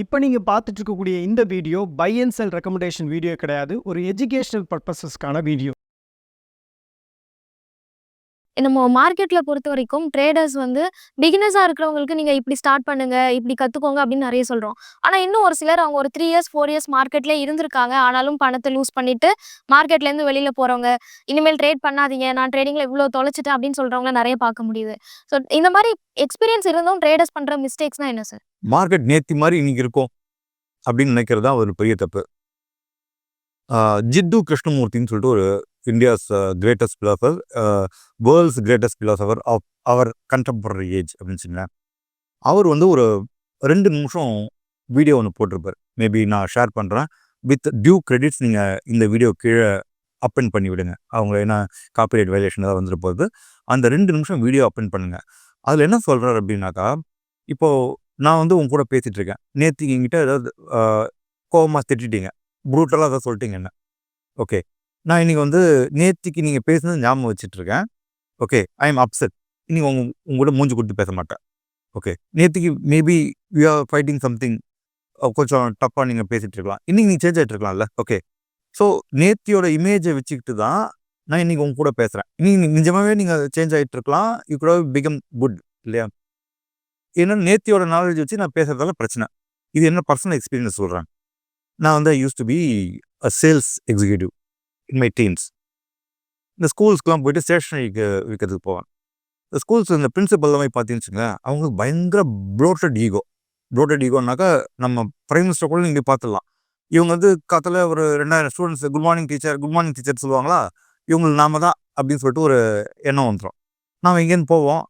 இப்போ நீங்கள் பார்த்துட்டு இருக்கக்கூடிய இந்த video buy and sell recommendation video கிடையாது. ஒரு எஜுகேஷனல் பர்பஸஸ்க்கான வீடியோ. நம்ம மார்க்கெட்ல பொறுத்த வரைக்கும் ட்ரேடர்ஸ் வந்து பிகினர்ஸாக இருக்கிறவங்களுக்கு நீங்க இப்படி ஸ்டார்ட் பண்ணுங்க இப்படி கத்துக்கோங்க அப்படின்னு நிறைய சொல்றோம். ஆனா இன்னும் ஒரு சிலர் அவங்க ஒரு த்ரீ இயர்ஸ் ஃபோர் இயர்ஸ் மார்க்கெட்ல இருந்திருக்காங்க. ஆனாலும் பணத்தை லூஸ் பண்ணிட்டு மார்க்கெட்ல இருந்து வெளியில போறவங்க இனிமேல் ட்ரேட் பண்ணாதீங்க நான் ட்ரேடிங்ல இவ்வளவு தொலைச்சிட்டேன் அப்படின்னு சொல்றவங்க நிறைய பார்க்க முடியுது. ஸோ இந்த மாதிரி எக்ஸ்பீரியன்ஸ் இருந்தும் ட்ரேடர்ஸ் பண்ற மிஸ்டேக்ஸ்னா என்ன சார் மார்க்கெட் நேத்தி மாதிரி இன்னைக்கு இருக்கும் அப்படின்னு நினைக்கிறது தான் ஒரு பெரிய தப்பு. ஜித்து கிருஷ்ணமூர்த்தின்னு சொல்லிட்டு ஒரு India's greatest philosopher world's greatest philosopher of our contemporary age அப்படின்னு சொன்னேன் அவர் வந்து ஒரு ரெண்டு நிமிஷம் வீடியோ ஒன்று போட்டிருப்பார். மேபி நான் ஷேர் பண்ணுறேன் வித் டியூ கிரெடிட்ஸ் நீங்கள் இந்த வீடியோ கீழே அப்பன் பண்ணி விடுங்க. அவங்க என்ன காப்பிரைட் வயலேஷன் ஏதாவது வந்துட்டு போகுது. அந்த ரெண்டு நிமிஷம் வீடியோ அப்பெண்ட் பண்ணுங்கள் அதில் என்ன சொல்கிறார் அப்படின்னாக்கா இப்போது நான் வந்து உங்க கூட பேசிகிட்டு இருக்கேன். நேற்று எங்கிட்ட ஏதாவது கோபமாக திட்டிட்டீங்க. ப்ரூட்டலாக ஏதாவது சொல்லிட்டீங்க என்ன? ஓகே நான் இன்றைக்கி வந்து நேற்றுக்கு நீங்கள் பேசுனது ஞாபகம் வச்சுட்ருக்கேன் ஓகே ஐ எம் அப்செட் இன்றைக்கி உங்க உங்கள்கிட்ட மூஞ்சி கொடுத்து பேச மாட்டேன். ஓகே நேற்றுக்கு maybe you are fighting something கொஞ்சம் டப்பாக நீங்கள் பேசிகிட்டு இருக்கலாம். இன்றைக்கி நீங்கள் சேஞ்ச் ஆகிட்டு இருக்கலாம்ல. ஓகே. ஸோ நேத்தியோட இமேஜை வச்சுக்கிட்டு தான் நான் இன்றைக்கி உங்க கூட பேசுகிறேன் இன்னைக்கு நிஜமாகவே நீங்கள் சேஞ்ச் ஆகிட்டு இருக்கலாம். யூ கூட பிகம் குட் இல்லையா? ஏன்னா நேத்தியோட நாலேஜ் வச்சு நான் பேசுகிறதால பிரச்சனை. இது என்ன பர்சனல் எக்ஸ்பீரியன்ஸ் சொல்கிறேன் நான் வந்து used to be a sales executive in my teams இந்த ஸ்கூல்ஸ்க்குலாம் போயிட்டு ஸ்டேஷனரிக்கு விற்கிறதுக்கு போவேன். இந்த ஸ்கூல்ஸ் இந்த பிரின்சிபல் போய் பார்த்தீங்கன்னு வச்சுக்கோங்களேன் அவங்களுக்கு பயங்கர ப்ரோட்டட் ஈகோ ப்ரோட்டட் ஈகோனாக்கா நம்ம பிரைம் மினிஸ்டர் கூட நீங்கள் பார்த்துடலாம். இவங்க வந்து காத்தில் ஒரு ரெண்டாயிரம் students good morning teacher good morning teacher சொல்லுவாங்களா? இவங்களுக்கு நாம தான் அப்படின்னு சொல்லிட்டு ஒரு எண்ணம் வந்துடும் நாம் எங்கேருந்து போவோம்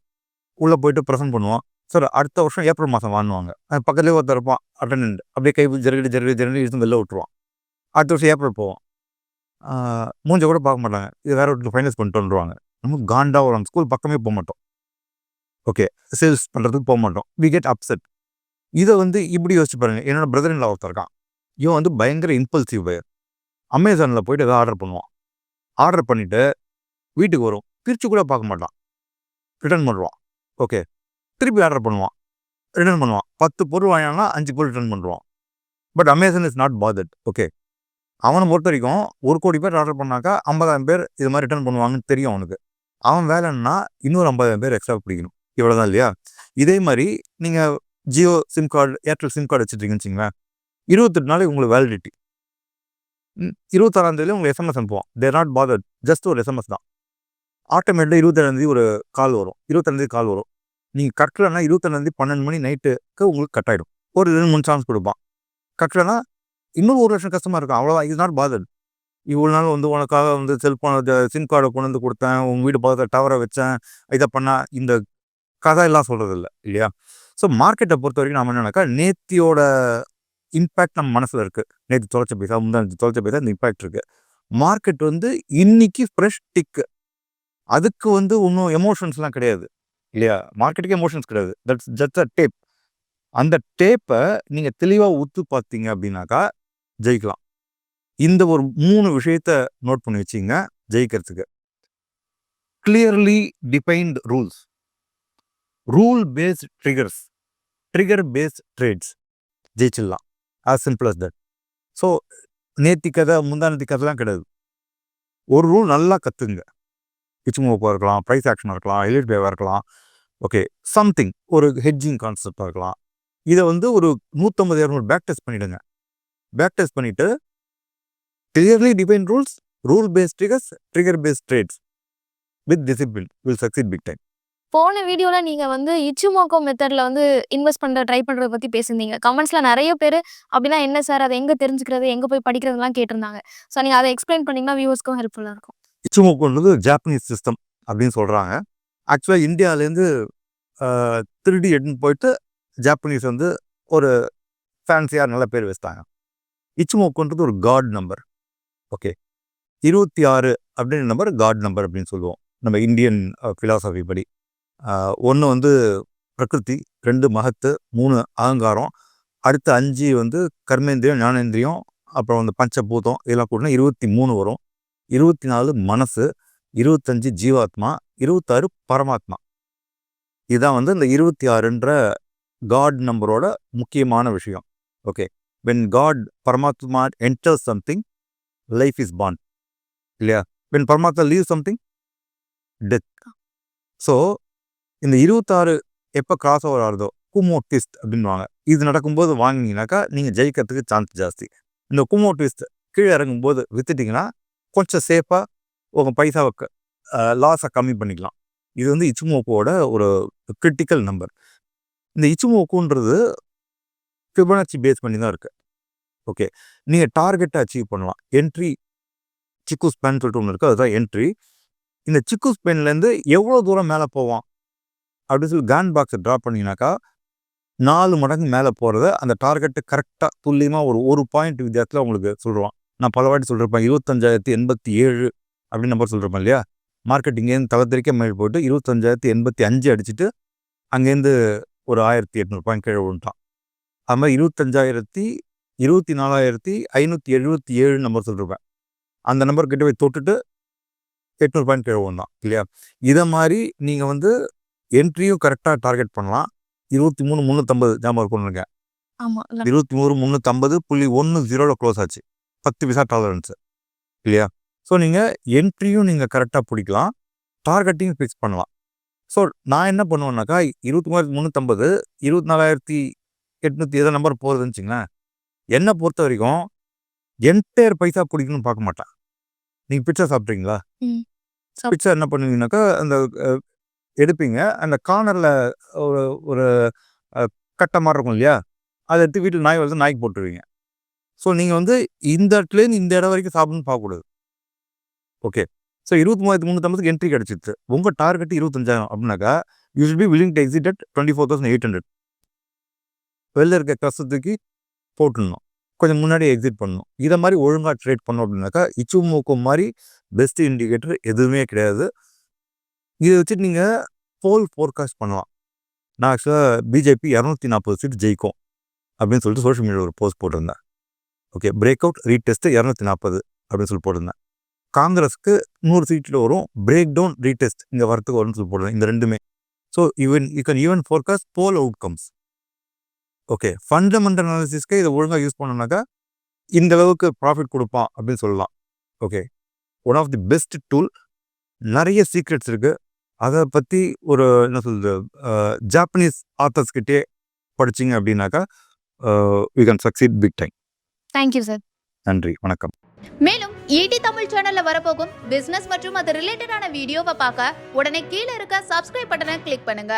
உள்ளே போயிட்டு ப்ரெசென்ட் பண்ணுவோம். சார் அடுத்த வருஷம் ஏப்ரல் மாதம் வாங்குவாங்க அது பக்கத்துலேயே ஒருத்தர் இருப்பான் அட்டண்டன்ட் அப்படியே கை ஜருகிட்டு ஜருகிட்டு ஜருகிட்டு இருந்து வெளில விட்டுருவான். அடுத்த வருஷம் ஏப்ரல் போவோம். மூஞ்ச கூட பார்க்க மாட்டாங்க. இது வேறு ஒருத்தர் ஃபைனல்ஸ் பண்ணிட்டு வந்துடுவாங்க நம்ம காண்டா வரும் ஸ்கூல் பக்கமே போக மாட்டோம். ஓகே சேல்ஸ் பண்ணுறதுக்கு போக மாட்டோம். வி கெட் அப்செட் இதை வந்து இப்படி யோசிச்சு பாருங்கள் என்னோட பிரதர் இன் ஒருத்தர் இருக்கான். இவன் வந்து பயங்கர இம்பல்சிவ் பயர் அமேசானில் போயிட்டு எதாவது ஆர்டர் பண்ணுவான். ஆர்டர் பண்ணிவிட்டு வீட்டுக்கு வரும். பிரித்து கூட பார்க்க மாட்டான். ரிட்டர்ன் பண்ணுவான். ஓகே திருப்பி ஆர்டர் பண்ணுவான். ரிட்டர்ன் பண்ணுவான். பத்து பொருள் வாங்கினா அஞ்சு பொருள் ரிட்டர்ன் பண்ணுவான். But Amazon is not bothered okay அவனை பொறுத்த வரைக்கும் ஒரு கோடி பேர் ஆர்டர் பண்ணாக்கா ஐம்பதாயிரம் பேர் இது மாதிரி ரிட்டர்ன் பண்ணுவாங்கன்னு தெரியும் அவனுக்கு. அவன் வேலைன்னா இன்னொரு ஐம்பதாயிரம் பேர் எக்ஸ்ட்ரா பிடிக்கணும். இவ்வளோதான் இல்லையா? இதே மாதிரி நீங்கள் Jio SIM card Airtel SIM card வச்சுருக்கீங்கன்னு வச்சுங்களேன் இருபத்தெட்டு நாளைக்கு உங்களுக்கு வேலிடிட்டி இருபத்தாறாம் தேதி உங்களுக்கு எஸ்எம்எஸ் அனுப்புவோம் தேர் நாட் பாதர் ஜஸ்ட் ஒரு எஸ்எம்எஸ் தான். ஆட்டோமேட்டிக்காக இருபத்தேழாந்தேதி ஒரு கால் வரும். இருபத்தேழாந்தேதி கால் வரும். நீங்கள் கட்டலைன்னா இருபத்தேழாந்தேதி பன்னெண்டு மணி நைட்டுக்கு உங்களுக்கு கட் ஆகிடும் ஒரு ரெண்டு மூணு சான்ஸ் கொடுப்பான். கட்டலைன்னா இன்னும் ஒரு லட்சம் கஷ்டமாக இருக்கும். அவ்வளோதான் இது நாட் பாதர் இவ்வளோ நாள் வந்து உனக்காக வந்து செல்ஃபோன் சிம் கார்டை கொண்டு வந்து கொடுத்தேன். உங்கள் வீடு பக்கத்தில் டவரை வச்சேன். இதை பண்ணால் இந்த கதை எல்லாம் சொல்கிறது இல்லை இல்லையா ஸோ மார்க்கெட்டை பொறுத்த வரைக்கும் நம்ம என்னன்னாக்கா நேத்தியோட இம்பேக்ட் நம்ம மனசில் இருக்குது நேற்று தொலைச்ச பைசா முந்தாச்சு தொலைச்ச பைசா இந்த இம்பேக்ட் இருக்குது மார்க்கெட் வந்து இன்னைக்கு ஃப்ரெஷ் டிக்கு அதுக்கு வந்து ஒன்றும் எமோஷன்ஸ்லாம் கிடையாது இல்லையா? மார்க்கெட்டுக்கு எமோஷன்ஸ் கிடையாது. தட்ஸ் ஜஸ்ட் அ டேப் அந்த டேப்பை நீங்கள் தெளிவாக ஒத்து பார்த்தீங்க அப்படின்னாக்கா ஜெயிக்கலாம். இந்த ஒரு மூணு விஷயத்த நோட் பண்ணி வச்சிங்க ஜெயிக்கிறதுக்கு. Clearly defined rules rule based triggers trigger based trades ஜெயிச்சிடலாம். As simple as that so நேத்தி கதை முந்தானத்தி கதைலாம் கிடையாது. ஒரு ரூல் நல்லா கற்றுங்க ஓப்பாக இருக்கலாம் ப்ரைஸ் ஆக்ஷனாக இருக்கலாம் எலிட் பேவாக இருக்கலாம். ஓகே சம்திங் ஒரு ஹெட்ஜிங் கான்செப்டாக இருக்கலாம். இதை வந்து ஒரு நூற்றம்பது இரநூறு பேக் டெஸ்ட் பண்ணிவிடுங்க பேக் டெஸ்ட் பண்ணிவிட்டு clearly define rules rule based triggers trigger based trades with discipline will succeed big time போன வீடியோல நீங்க வந்து இச்சுமோக்கோ மெத்தட்ல வந்து இன்வெஸ்ட் பண்ற ட்ரை பண்றத பத்தி பேசியிருந்தீங்க. கமெண்ட்ஸ்ல நிறைய பேர் அப்படின்னா என்ன சார் அதை எங்க தெரிஞ்சுக்கிறது? எங்க போய் படிக்கிறதுலாம் கேட்டிருந்தாங்க. ஸோ நீங்க அதை எக்ஸ்பிளைன் பண்ணீங்கன்னா வியூவர்ஸ்க்கும் ஹெல்ப்ஃபுல்லா இருக்கும். இச்சுமோக்கோன்றது ஜாப்பனீஸ் சிஸ்டம் அப்படின்னு சொல்கிறாங்க ஆக்சுவலாக இந்தியாவிலேருந்து திருடி எடுத்துன்னு போயிட்டு ஜாப்பனீஸ் வந்து ஒரு ஃபேன்சியாக நல்ல பேர் வச்சுட்டாங்க. இச்சுமோக்குன்றது ஒரு காட் நம்பர் ஓகே இருபத்தி ஆறு அப்படின்ற நம்பர் காட் நம்பர் அப்படின்னு சொல்லுவோம். நம்ம இந்தியன் ஃபிலாசபி uh, படி. Uh, ஒன்று வந்து பிரகிருதி ரெண்டு மகத்து மூணு அகங்காரம். அடுத்த அஞ்சு வந்து கர்மேந்திரியம் ஞானேந்திரியம் அப்புறம் வந்து பஞ்சபூதம் இதெல்லாம் கூட இருபத்தி மூணு வரும். இருபத்தி நாலு மனசு இருபத்தஞ்சு ஜீவாத்மா இருபத்தாறு பரமாத்மா. இதுதான் வந்து இந்த இருபத்தி ஆறுன்ற காட் நம்பரோட முக்கியமான விஷயம். ஓகே வென் காட் பரமாத்மா enters something life is born இல்லையா வென் பரமாத்மா லீவ் சம்திங் டெத் ஸோ இந்த இருபத்தாறு எப்போ கிராஸ் ஓவர் ஆகுதோ குமோ ட்விஸ்ட் அப்படின்வாங்க இது நடக்கும்போது வாங்கினீங்கனாக்கா நீங்கள் ஜெயிக்கிறதுக்கு சான்ஸ் ஜாஸ்தி. இந்த குமோ ட்விஸ்ட் கீழே இறங்கும்போது வித்துட்டிங்கன்னா கொஞ்சம் சேஃபாக உங்கள் பைசாவுக்கு லாஸை கம்மி பண்ணிக்கலாம். இது வந்து இச்சுமோக்கோட ஒரு கிரிட்டிக்கல் நம்பர் இந்த இச்சுமோக்குன்றது ஃபிபனாச்சி பேஸ் பண்ணி தான் இருக்குது ஓகே நீங்கள் டார்கெட்டை அச்சீவ் பண்ணலாம். என்ட்ரி சிக்கு ஸ்பேன் சொல்லிட்டு ஒன்று இருக்குது அதுதான் என்ட்ரி இந்த சிக்கு ஸ்பென்லேருந்து எவ்வளோ தூரம் மேலே போவான்? அப்படின்னு சொல்லி கேன் பாக்ஸை ட்ரா பண்ணிங்கனாக்கா நாலு மடங்கு மேலே போகிறத அந்த டார்கெட்டு கரெக்டாக துல்லியமாக ஒரு ஒரு பாயிண்ட் வித்தியாசத்தில் உங்களுக்கு சொல்லுவான். நான் பல வாட்டி சொல்லியிருப்பேன் இருபத்தஞ்சாயிரத்தி எண்பத்தி ஏழு அப்படின்னு நம்பர் சொல்லியிருப்பேன் இல்லையா? மார்க்கெட்டிங்கேருந்து தளத்திரிக்க மேல் போயிட்டு இருபத்தஞ்சாயிரத்தி எண்பத்தி அஞ்சு அடிச்சுட்டு அங்கேருந்து ஒரு ஆயிரத்தி எட்நூறு பாயிண்ட் கீழே விழுந்துட்டான். அது மாதிரி இருபத்தஞ்சாயிரத்தி இருபத்தி நாலாயிரத்தி ஐநூற்றி எழுபத்தி ஏழு நம்பர் சொல்லியிருப்பேன் அந்த நம்பர் கிட்ட போய் தொட்டுட்டு எட்நூறு பாயிண்ட் கீழே விழுந்தான் இல்லையா? இதை மாதிரி நீங்கள் வந்து என்ட்ரியும் கரெக்டாக டார்கெட் பண்ணலாம். இருபத்தி மூணு முந்நூற்றம்பது ஞாபகம் இருக்கணுங்க இருபத்தி மூணு முந்நூற்றம்பது புள்ளி ஒன்று ஜீரோவில் க்ளோஸ் ஆச்சு. பத்து பைசா டாலரன்ஸு இல்லையா? ஸோ நீங்கள் என்ட்ரியும் நீங்கள் கரெக்டாக பிடிக்கலாம். டார்கெட்டையும் ஃபிக்ஸ் பண்ணலாம். ஸோ நான் என்ன பண்ணுவேன்னாக்கா இருபத்தி மூவாயிரத்தி முந்நூற்றம்பது இருபத்தி நாலாயிரத்தி எட்நூற்றி எதோ நம்பர் போகுதுன்னு வச்சுங்களேன். என்னை பொறுத்த வரைக்கும் என்டையர் பைசா பிடிக்கணும்னு பார்க்க மாட்டேன் நீங்கள் பிச்சை சாப்பிட்றீங்களா? பிச்சை என்ன பண்ணுவீங்கன்னாக்கா அந்த எடுப்பீங்க. அந்த கார்னரில் ஒரு ஒரு கட்டை மாதிரி இருக்கும் இல்லையா? அதை எடுத்து வீட்டில் நாய் வளர்த்து நாய்க்கு போட்டுருவீங்க. ஸோ நீங்கள் வந்து இந்த இடத்துலேருந்து இந்த இடம் வரைக்கும் சாப்பிடணும்னு பார்க்கக்கூடாது. ஓகே ஸோ இருபத்தி மூவாயிரத்தி முந்நூற்றம்பதுக்கு என்ட்ரி கிடச்சிச்சு உங்கள் டார்கெட் இருபத்தஞ்சாயிரம் அப்படின்னாக்கா you should be willing to exit at twenty four thousand eight hundred வெளில இருக்க கஷ்டத்துக்கு போட்டுடணும். கொஞ்சம் முன்னாடி எக்ஸிட் பண்ணணும். இதை மாதிரி ஒழுங்காக ட்ரேட் பண்ணோம் அப்படின்னாக்கா இச்சுமூக்கு மாதிரி பெஸ்ட் இண்டிகேட்டர் எதுவுமே கிடையாது. இதை வச்சுட்டு நீங்கள் போல் ஃபோர்காஸ்ட் பண்ணலாம். நான் ஆக்சுவலாக பிஜேபி இரநூத்தி நாற்பது சீட் ஜெயிக்கும். அப்படின்னு சொல்லிட்டு சோஷியல் மீடியாவில் ஒரு போஸ்ட் போட்டிருந்தேன். ஓகே பிரேக் அவுட் ரீடெஸ்ட்டு இரநூத்தி நாற்பது அப்படின்னு சொல்லி போட்டிருந்தேன். காங்கிரஸ்க்கு நூறு சீட்டில் வரும் பிரேக் டவுன் ரீடெஸ்ட் இங்கே வரத்துக்கு வரும்னு சொல்லி போட்டிருந்தேன். இந்த ரெண்டுமே. So even you can even forecast poll outcomes okay. Fundamental அனாலிசிஸ்க்கு இதை ஒழுங்காக யூஸ் பண்ணோம்னாக்கா இந்த அளவுக்கு ப்ராஃபிட் கொடுப்பான் அப்படின்னு சொல்லலாம். Okay. One of the best tool நிறைய சீக்ரெட்ஸ் இருக்குது அதை பற்றி ஒரு என்ன சொல்றது ஜாப்பனீஸ் ஆத்தர்ஸ் கிட்டே படிச்சிங்க அப்படின்னாக்கா we can succeed big time thank you sir நன்றி. வணக்கம். மேலும் ஈடி தமிழ் சேனல்ல வரப்போகும் பிசினஸ் மற்றும் அது ரிலேட்டடான வீடியோவை பார்க்க உடனே கீழே இருக்க சப்ஸ்கிரைப் பட்டனை கிளிக் பண்ணுங்க.